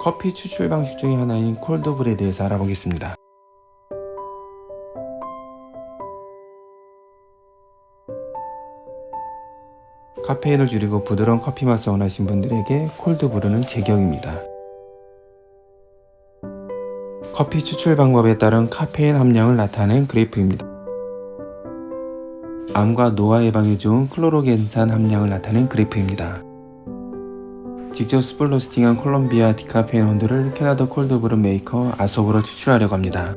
커피 추출 방식 중에 하나인 콜드브레에 대해서 알아보겠습니다. 카페인을 줄이고 부드러운 커피 맛을 원하신 분들에게 콜드브루는 제격입니다. 커피 추출 방법에 따른 카페인 함량을 나타낸 그래프입니다. 암과 노화 예방에 좋은 클로로겐산 함량을 나타낸 그래프입니다. 직접 스풀 로스팅한 콜롬비아 디카페인 원두를 캐나다 콜드브루 메이커 아속으로 추출하려고 합니다.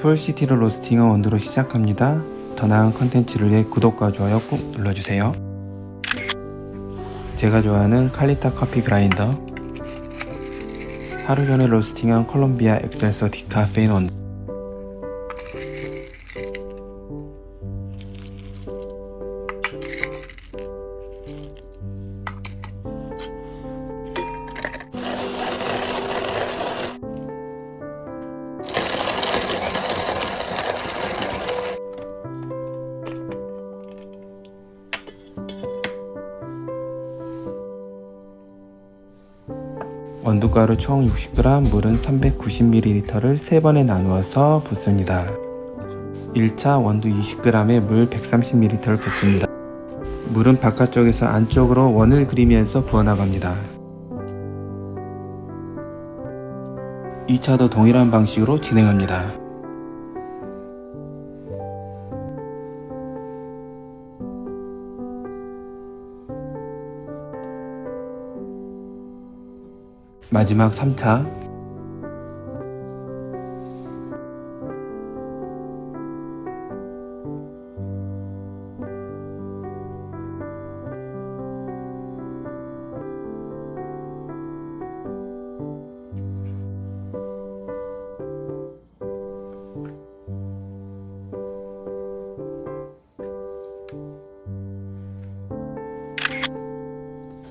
풀시티로 로스팅한 원두로 시작합니다. 더 나은 컨텐츠를 위해 구독과 좋아요 꾹 눌러주세요. 제가 좋아하는 칼리타 커피 그라인더 하루 전에 로스팅한 콜롬비아 엑셀서 디카페인 원두 원두가루 총 60g, 물은 390ml를 3번에 나누어서 붓습니다. 1차 원두 20g에 물 130ml를 붓습니다. 물은 바깥쪽에서 안쪽으로 원을 그리면서 부어나갑니다. 2차도 동일한 방식으로 진행합니다. 마지막 3차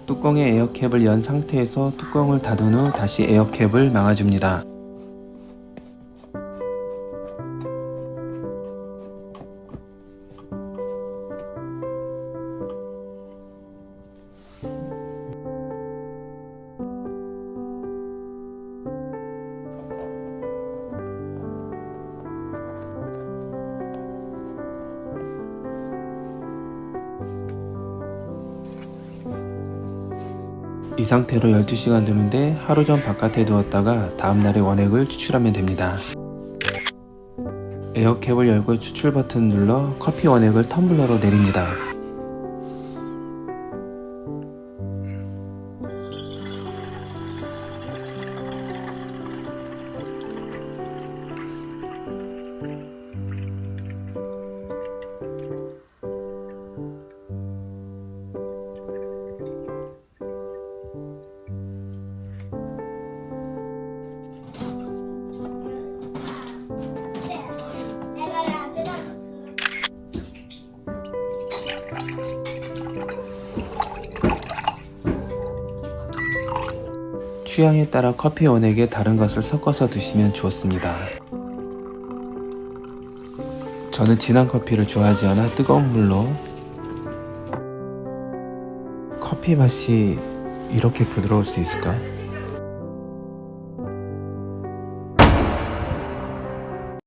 뚜껑에 에어캡을 연 상태에서 뚜껑을 닫은 후 다시 에어캡을 막아줍니다. 이 상태로 12시간 두는데 하루 전 바깥에 두었다가 다음날에 원액을 추출하면 됩니다. 에어캡을 열고 추출 버튼 눌러 커피 원액을 텀블러로 내립니다. 취향에 따라 커피 원액에 다른 것을 섞어서 드시면 좋습니다. 저는 진한 커피를 좋아하지 않아 뜨거운 물로 커피 맛이 이렇게 부드러울 수 있을까?